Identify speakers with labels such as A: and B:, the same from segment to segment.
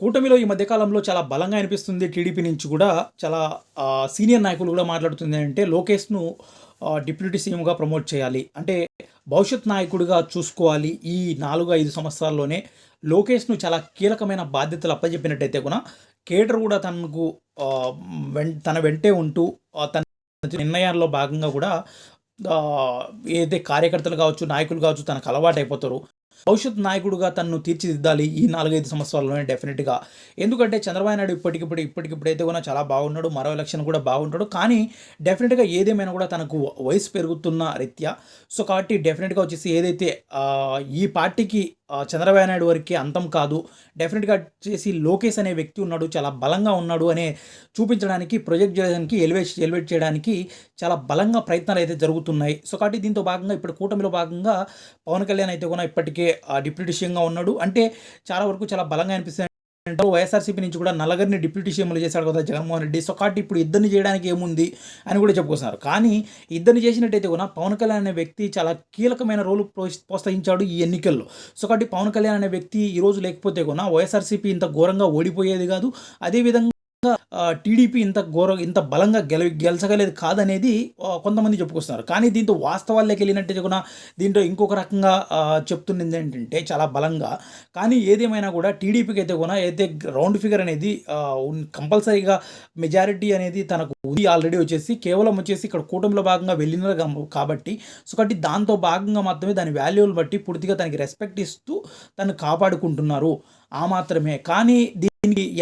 A: కూటమిలో ఈ మధ్యకాలంలో చాలా బలంగా అనిపిస్తుంది టీడీపీ నుంచి కూడా చాలా సీనియర్ నాయకులు కూడా మాట్లాడుతుంది అంటే లోకేష్ను డిప్యూటీ సీఎంగా ప్రమోట్ చేయాలి. అంటే భవిష్యత్ నాయకుడిగా చూసుకోవాలి ఈ నాలుగు ఐదు సంవత్సరాల్లోనే. లోకేష్ను చాలా కీలకమైన బాధ్యతలు అప్పచెప్పినట్టయితే కూడా కేటర్ కూడా తనకు వెం తన వెంటే ఉంటూ తన నిర్ణయాల్లో భాగంగా కూడా ఏదైతే కార్యకర్తలు కావచ్చు నాయకులు కావచ్చు తనకు అలవాటు అయిపోతారు భవిష్యత్ నాయకుడుగా తనను తీర్చిదిద్దాలి ఈ నాలుగైదు సంవత్సరాల్లోనే డెఫినెట్గా. ఎందుకంటే చంద్రబాబు నాయుడు ఇప్పటికిప్పుడు ఇప్పటికిప్పుడైతే కూడా చాలా బాగున్నాడు మరో ఎలక్షన్ కూడా బాగుంటాడు. కానీ డెఫినెట్గా ఏదేమైనా కూడా తనకు వయసు పెరుగుతున్న రీత్యా. సో కాబట్టి డెఫినెట్గా వచ్చేసి ఏదైతే ఈ పార్టీకి చంద్రబాబు నాయుడు వరకు అంతం కాదు డెఫినెట్గా వచ్చేసి లోకేష్ అనే వ్యక్తి ఉన్నాడు చాలా బలంగా ఉన్నాడు అనే చూపించడానికి ప్రొజెక్ట్ చేయడానికి ఎలివేట్ ఎలివేట్ చేయడానికి చాలా బలంగా ప్రయత్నాలు అయితే జరుగుతున్నాయి. సో కాబట్టి దీంతో భాగంగా ఇప్పుడు కూటమిలో భాగంగా పవన్ కళ్యాణ్ అయితే కూడా ఇప్పటికే డిప్యూటీ సీఎంగా ఉన్నాడు. అంటే చాలా వరకు చాలా బలంగా అనిపిస్తుంది వైఎస్ఆర్సీపీ నుంచి కూడా నల్లగరిని డిప్యూటీ సీఎంలు చేశాడు కదా జగన్మోహన్ రెడ్డి. సో కాబట్టి ఇప్పుడు ఇద్దరిని చేయడానికి ఏముంది అని కూడా చెప్పుకొస్తున్నారు. కానీ ఇద్దరిని చేసినట్టయితే కూడా పవన్ కళ్యాణ్ అనే వ్యక్తి చాలా కీలకమైన రోల్ ప్రోత్సహించాడు ఈ ఎన్నికల్లో. సో కాబట్టి పవన్ కళ్యాణ్ అనే వ్యక్తి ఈ రోజు లేకపోతే కూడా వైఎస్ఆర్సీపీ ఇంత ఘోరంగా ఓడిపోయేది కాదు. అదేవిధంగా టీడీపీ ఇంత ఘోర ఇంత బలంగా గెల గెలచగలేదు కాదనేది కొంతమంది చెప్పుకొస్తున్నారు. కానీ దీంతో వాస్తవాల్లోకి వెళ్ళినట్టయితే కూడా దీంట్లో ఇంకొక రకంగా చెప్తున్నది ఏంటంటే చాలా బలంగా. కానీ ఏదేమైనా కూడా టీడీపీకి అయితే కూడా అయితే రౌండ్ ఫిగర్ అనేది కంపల్సరీగా మెజారిటీ అనేది తనకు ఉంది ఆల్రెడీ వచ్చేసి కేవలం వచ్చేసి ఇక్కడ కూటమిలో భాగంగా వెళ్ళిన కాబట్టి సో కాబట్టి దాంతో భాగంగా మాత్రమే దాని వాల్యూలు బట్టి పూర్తిగా తనకి రెస్పెక్ట్ ఇస్తూ తను కాపాడుకుంటున్నారు. ఆ మాత్రమే. కానీ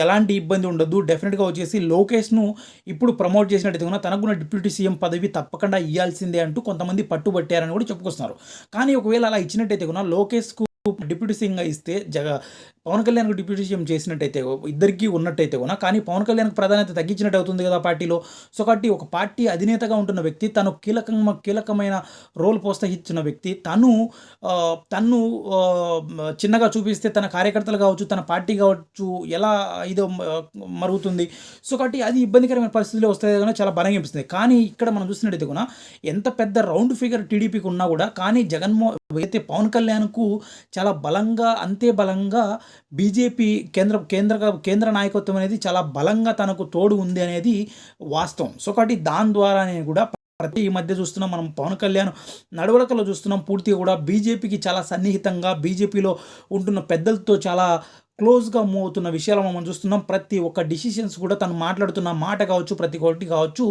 A: ఎలాంటి ఇబ్బంది ఉండదు. డెఫినెట్గా వచ్చేసి లోకేష్ను ఇప్పుడు ప్రమోట్ చేసినట్టు కూడా తనకున్న డిప్యూటీ సీఎం పదవి తప్పకుండా ఇవ్వాల్సిందే అంటూ కొంతమంది పట్టుబట్టారని కూడా చెప్పుకొస్తున్నారు. కానీ ఒకవేళ అలా ఇచ్చినట్టయితే కూడా లోకేష్కు డిప్యూటీ సీఎంగా ఇస్తే జగ పవన్ కళ్యాణ్కు డిప్యూటీ సీఎం చేసినట్టయితే ఇద్దరికీ ఉన్నట్టయితే కూడా కానీ పవన్ కళ్యాణ్కి ప్రాధాన్యత తగ్గించినట్టు అవుతుంది కదా పార్టీలో. సో కాబట్టి ఒక పార్టీ అధినేతగా ఉంటున్న వ్యక్తి తను కీలకంగా కీలకమైన రోల్ ప్రోత్సహించిన వ్యక్తి తను తను తన్ను చిన్నగా చూపిస్తే తన కార్యకర్తలు కావచ్చు తన పార్టీ కావచ్చు ఎలా ఇదో మరుగుతుంది. సో కాబట్టి అది ఇబ్బందికరమైన పరిస్థితుల్లో వస్తాయి కూడా చాలా బలంగా అనిపిస్తుంది. కానీ ఇక్కడ మనం చూసినట్టయితే కూడా ఎంత పెద్ద రౌండ్ ఫిగర్ టీడీపీకి ఉన్నా కూడా కానీ జగన్మో అయితే పవన్ కళ్యాణ్కు చాలా బలంగా అంతే బలంగా బీజేపీ కేంద్ర కేంద్ర కేంద్ర నాయకత్వం అనేది చాలా బలంగా తనకు తోడు ఉంది అనేది వాస్తవం. సో కాబట్టి దాని ద్వారానే కూడా ప్రతి ఈ మధ్య చూస్తున్నాం మనం పవన్ కళ్యాణ్ నడవలకలో చూస్తున్నాం. పూర్తిగా కూడా బీజేపీకి చాలా సన్నిహితంగా బీజేపీలో ఉంటున్న పెద్దలతో చాలా క్లోజ్గా మూవ్ అవుతున్న విషయాలు మనం చూస్తున్నాం. ప్రతి ఒక్క డిసిషన్స్ కూడా తను మాట్లాడుతున్న మాట కావచ్చు ప్రతి ఒక్కటి కావచ్చు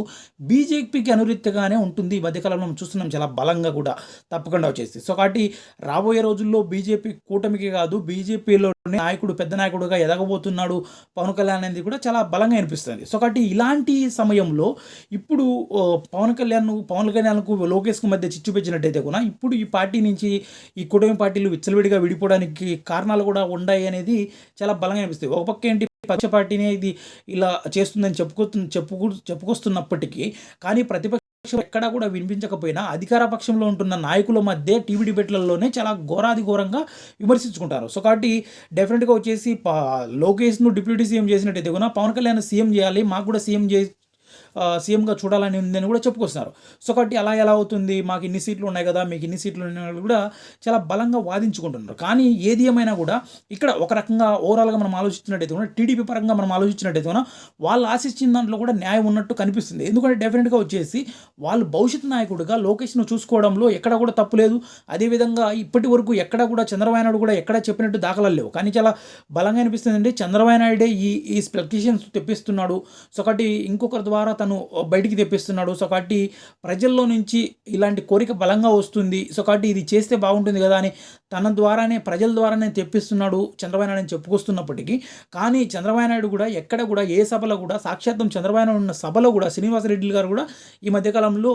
A: బీజేపీకి అనురీతిగానే ఉంటుంది. ఈ మధ్యకాలంలో మనం చూస్తున్నాం చాలా బలంగా కూడా తప్పకుండా వచ్చేసి. సో కాబట్టి రాబోయే రోజుల్లో బీజేపీ కూటమికి కాదు బీజేపీలో నాయకుడు పెద్ద నాయకుడుగా ఎదగబోతున్నాడు పవన్ కళ్యాణ్ అనేది కూడా చాలా బలంగా అనిపిస్తుంది. సో కాబట్టి ఇలాంటి సమయంలో ఇప్పుడు పవన్ కళ్యాణ్ పవన్ కళ్యాణ్కు లోకేష్కు మధ్య చిచ్చు పెంచినట్టయితే కూడా ఇప్పుడు ఈ పార్టీ నుంచి ఈ కూటమి పార్టీలు విచ్చలవిడిగా విడిపోవడానికి కారణాలు కూడా ఉన్నాయి అనేది చాలా బలంగా అనిపిస్తుంది ఒక పక్క ఏంటి పక్ష పార్టీనే ఇది ఇలా చేస్తుందని చెప్పుకో చెప్పుకు చెప్పుకొస్తున్నప్పటికీ కానీ ప్రతిపక్షం ఎక్కడా కూడా వినిపించకపోయినా అధికార పక్షంలో ఉంటున్న నాయకుల మధ్య టీవీ డిబేట్లలోనే చాలా ఘోరాది ఘోరంగా విమర్శించుకుంటారు. సో కాబట్టి డెఫినెట్గా వచ్చేసి లోకేష్ను డిప్యూటీ సీఎం చేసినట్టయితే కూడా పవన్ కళ్యాణ్ సీఎం చేయాలి మాకు కూడా సీఎం చే సీఎంగా చూడాలని ఉందని కూడా చెప్పుకొస్తున్నారు. సో కాబట్టి అలా ఎలా అవుతుంది? మాకు ఇన్ని సీట్లు ఉన్నాయి కదా మీకు ఇన్ని సీట్లు ఉన్నాయి కూడా చాలా బలంగా వాదించుకుంటున్నారు. కానీ ఏది ఏమైనా కూడా ఇక్కడ ఒక రకంగా ఓవరాల్గా మనం ఆలోచించినట్టయితే కూడా టీడీపీ పరంగా మనం ఆలోచించినట్టయితే కూడా వాళ్ళు ఆశించిన దాంట్లో కూడా న్యాయం ఉన్నట్టు కనిపిస్తుంది. ఎందుకంటే డెఫినెట్గా వచ్చేసి వాళ్ళు భవిష్యత్ నాయకుడిగా లోకేష్ను చూసుకోవడంలో ఎక్కడ కూడా తప్పు లేదు. అదేవిధంగా ఇప్పటి వరకు ఎక్కడ కూడా చంద్రబాబు నాయుడు కూడా ఎక్కడ చెప్పినట్టు దాఖలాలు లేవు. కానీ చాలా బలంగా అనిపిస్తుంది అండి చంద్రబాబు నాయుడే ఈ ఈ స్పెక్టేషన్స్ తెప్పిస్తున్నాడు. సో కాబట్టి ఇంకొకరి ద్వారా ద్వారా తను బయటికి తెప్పిస్తున్నాడు. సో కాబట్టి ప్రజల్లో నుంచి ఇలాంటి కోరిక బలంగా వస్తుంది. సో కాబట్టి ఇది చేస్తే బాగుంటుంది కదా అని తన ద్వారానే ప్రజల ద్వారానే తెప్పిస్తున్నాడు చంద్రబాబు నాయుడు అని చెప్పుకొస్తున్నప్పటికీ. కానీ చంద్రబాబు నాయుడు కూడా ఎక్కడ కూడా ఏ సభలో కూడా సాక్షాత్తం చంద్రబాబు నాయుడు ఉన్న సభలో కూడా శ్రీనివాసరెడ్డి గారు కూడా ఈ మధ్యకాలంలో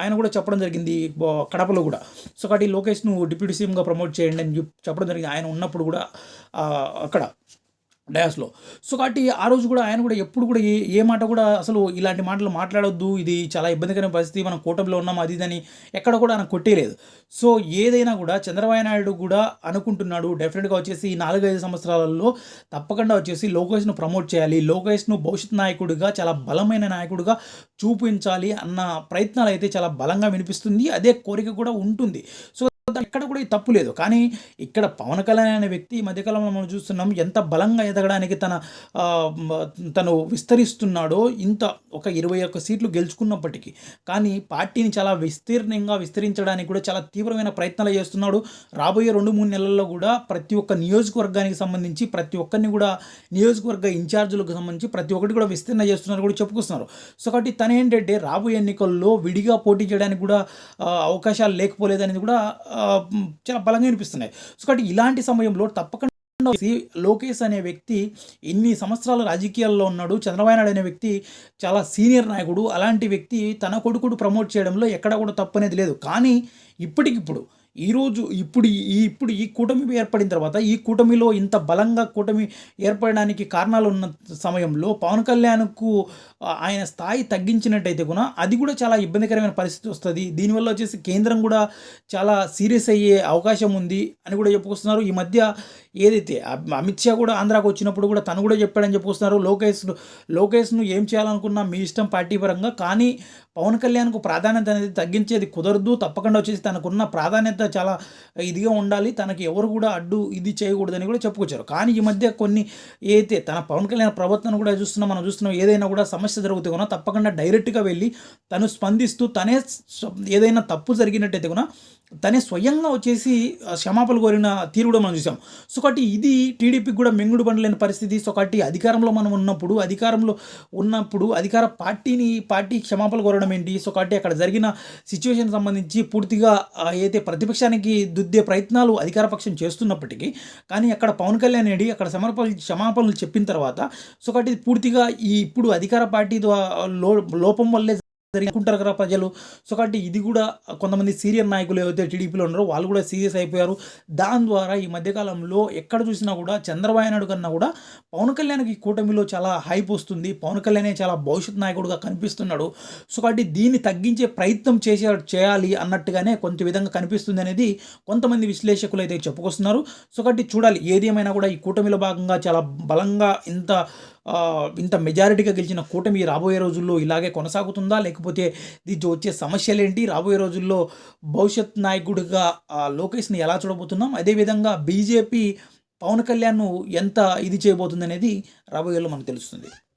A: ఆయన కూడా చెప్పడం జరిగింది కడపలో కూడా. సో కాబట్టి లోకేష్ను డిప్యూటీ సీఎంగా ప్రమోట్ చేయండి అని చెప్పడం జరిగింది. ఆయన ఉన్నప్పుడు కూడా అక్కడ. డయాస్లో. సో కాబట్టి ఆ రోజు కూడా ఆయన కూడా ఎప్పుడు కూడా ఏ ఏ మాట కూడా అసలు ఇలాంటి మాటలు మాట్లాడొద్దు ఇది చాలా ఇబ్బందికరమైన పరిస్థితి మనం కూటమిలో ఉన్నాం అది ఇదని ఎక్కడ కూడా ఆయన కొట్టేయలేదు. సో ఏదైనా కూడా చంద్రబాబు నాయుడు కూడా అనుకుంటున్నాడు డెఫినెట్గా వచ్చేసి ఈ నాలుగైదు సంవత్సరాలలో తప్పకుండా వచ్చేసి లోకేష్ను ప్రమోట్ చేయాలి లోకేష్ను భవిష్యత్ నాయకుడిగా చాలా బలమైన నాయకుడిగా చూపించాలి అన్న ప్రయత్నాలు అయితే చాలా బలంగా వినిపిస్తుంది అదే కోరిక కూడా ఉంటుంది. సో ఎక్కడ కూడా ఈ తప్పు లేదు. కానీ ఇక్కడ పవన్ కళ్యాణ్ అనే వ్యక్తి ఈ మధ్యకాలంలో మనం చూస్తున్నాం ఎంత బలంగా ఎదగడానికి తన తను విస్తరిస్తున్నాడో ఇంత ఒక ఇరవై ఒక్క సీట్లు గెలుచుకున్నప్పటికీ. కానీ పార్టీని చాలా విస్తీర్ణంగా విస్తరించడానికి కూడా చాలా తీవ్రమైన ప్రయత్నాలు చేస్తున్నాడు. రాబోయే రెండు మూడు నెలల్లో కూడా ప్రతి ఒక్క నియోజకవర్గానికి సంబంధించి ప్రతి ఒక్కరిని కూడా నియోజకవర్గ ఇన్ఛార్జీలకు సంబంధించి ప్రతి ఒక్కటి కూడా విస్తీర్ణ చేస్తున్నారు కూడా చెప్పుకొస్తున్నారు. సో కాబట్టి తను ఏంటంటే రాబోయే ఎన్నికల్లో విడిగా పోటీ చేయడానికి కూడా అవకాశాలు లేకపోలేదనేది కూడా చాలా బలంగా అనిపిస్తున్నాయి సో కాబట్టి ఇలాంటి సమయంలో తప్పకుండా లోకేష్ అనే వ్యక్తి ఎన్ని సంవత్సరాల రాజకీయాల్లో ఉన్నాడు చంద్రబాబు నాయుడు అనే వ్యక్తి చాలా సీనియర్ నాయకుడు అలాంటి వ్యక్తి తన కొడుకుడు ప్రమోట్ చేయడంలో ఎక్కడ కూడా తప్పు అనేది లేదు. కానీ ఇప్పటికిప్పుడు ఈరోజు ఇప్పుడు ఈ ఇప్పుడు ఈ కూటమి ఏర్పడిన తర్వాత ఈ కూటమిలో ఇంత బలంగా కూటమి ఏర్పడడానికి కారణాలు ఉన్న సమయంలో పవన్ కళ్యాణ్కు ఆయన స్థాయి తగ్గించినట్టయితే కూడా అది కూడా చాలా ఇబ్బందికరమైన పరిస్థితి వస్తుంది. దీనివల్ల వచ్చేసి కేంద్రం కూడా చాలా సీరియస్ అయ్యే అవకాశం ఉంది అని కూడా చెప్పుకొస్తున్నారు. ఈ మధ్య ఏదైతే అమిత్ షా కూడా ఆంధ్రాకు వచ్చినప్పుడు కూడా తను కూడా చెప్పాడని చెప్పుకొస్తున్నారు. లోకేష్ లోకేష్ను ఏం చేయాలనుకున్నా మీ ఇష్టం పార్టీ పరంగా కానీ పవన్ కళ్యాణ్కు ప్రాధాన్యత అనేది తగ్గించేది కుదరదు తప్పకుండా వచ్చేసి తనకున్న ప్రాధాన్యత చాలా ఇదిగా ఉండాలి. తనకి ఎవరు కూడా అడ్డు ఇది చేయకూడదని కూడా చెప్పుకొచ్చారు. కానీ ఈ మధ్య కొన్ని ఏదైతే తన పవన్ కళ్యాణ్ ప్రవర్తన కూడా చూస్తున్నాం మనం చూస్తున్నాం ఏదైనా కూడా సమస్య జరుగుతూ కూడా తప్పకుండా డైరెక్ట్గా వెళ్ళి తను స్పందిస్తూ తనే ఏదైనా తప్పు జరిగినట్టయితే కూడా తనే స్వయంగా వచ్చేసి క్షమాపణ క్షమాపణలు కోరిన తీరు కూడా మనం చూసాం. సో కాబట్టి ఇది టీడీపీకి కూడా మింగుడు బండలేని పరిస్థితి. సో కాబట్టి అధికారంలో మనం ఉన్నప్పుడు అధికారంలో ఉన్నప్పుడు అధికార పార్టీని పార్టీ క్షమాపణ కోరడం ఏంటి? సో కాబట్టి అక్కడ జరిగిన సిచ్యువేషన్ సంబంధించి పూర్తిగా అయితే ఏదైతే ప్రతిపక్షానికి దుద్దే ప్రయత్నాలు అధికార పక్షం చేస్తున్నప్పటికీ కానీ అక్కడ పవన్ కళ్యాణ్ రెడ్డి అక్కడ సమర్పణ క్షమాపణలు చెప్పిన తర్వాత సో కాబట్టి పూర్తిగా ఈ ఇప్పుడు అధికార పార్టీ లో లోపం వల్లే అనుకుంటారు కదా ప్రజలు. సో కాబట్టి ఇది కూడా కొంతమంది సీనియర్ నాయకులు ఏవైతే టీడీపీలో ఉన్నారో వాళ్ళు కూడా సీరియస్ అయిపోయారు. దాని ద్వారా ఈ మధ్యకాలంలో ఎక్కడ చూసినా కూడా చంద్రబాబు నాయుడు కన్నా కూడా పవన్ కళ్యాణ్కి ఈ కూటమిలో చాలా హైప్ వస్తుంది. పవన్ కళ్యాణే చాలా భవిష్యత్ నాయకుడుగా కనిపిస్తున్నాడు. సో కాబట్టి దీన్ని తగ్గించే ప్రయత్నం చేసే చేయాలి అన్నట్టుగానే కొంత విధంగా కనిపిస్తుంది అనేది కొంతమంది విశ్లేషకులు అయితే చెప్పుకొస్తున్నారు. సో కాబట్టి చూడాలి ఏది ఏమైనా కూడా ఈ కూటమిలో భాగంగా చాలా బలంగా ఇంత ఇంత మెజారిటీగా గెలిచిన కూటమి రాబోయే రోజుల్లో ఇలాగే కొనసాగుతుందా? లేకపోతే దీంట్లో వచ్చే సమస్యలు ఏంటి రాబోయే రోజుల్లో భవిష్యత్ నాయకుడిగా లోకేష్ని ఎలా చూడబోతున్నాం? అదేవిధంగా బీజేపీ పవన్ కళ్యాణ్ను ఎంత ఇది చేయబోతుంది అనేది రాబోయేలో మనకు తెలుస్తుంది.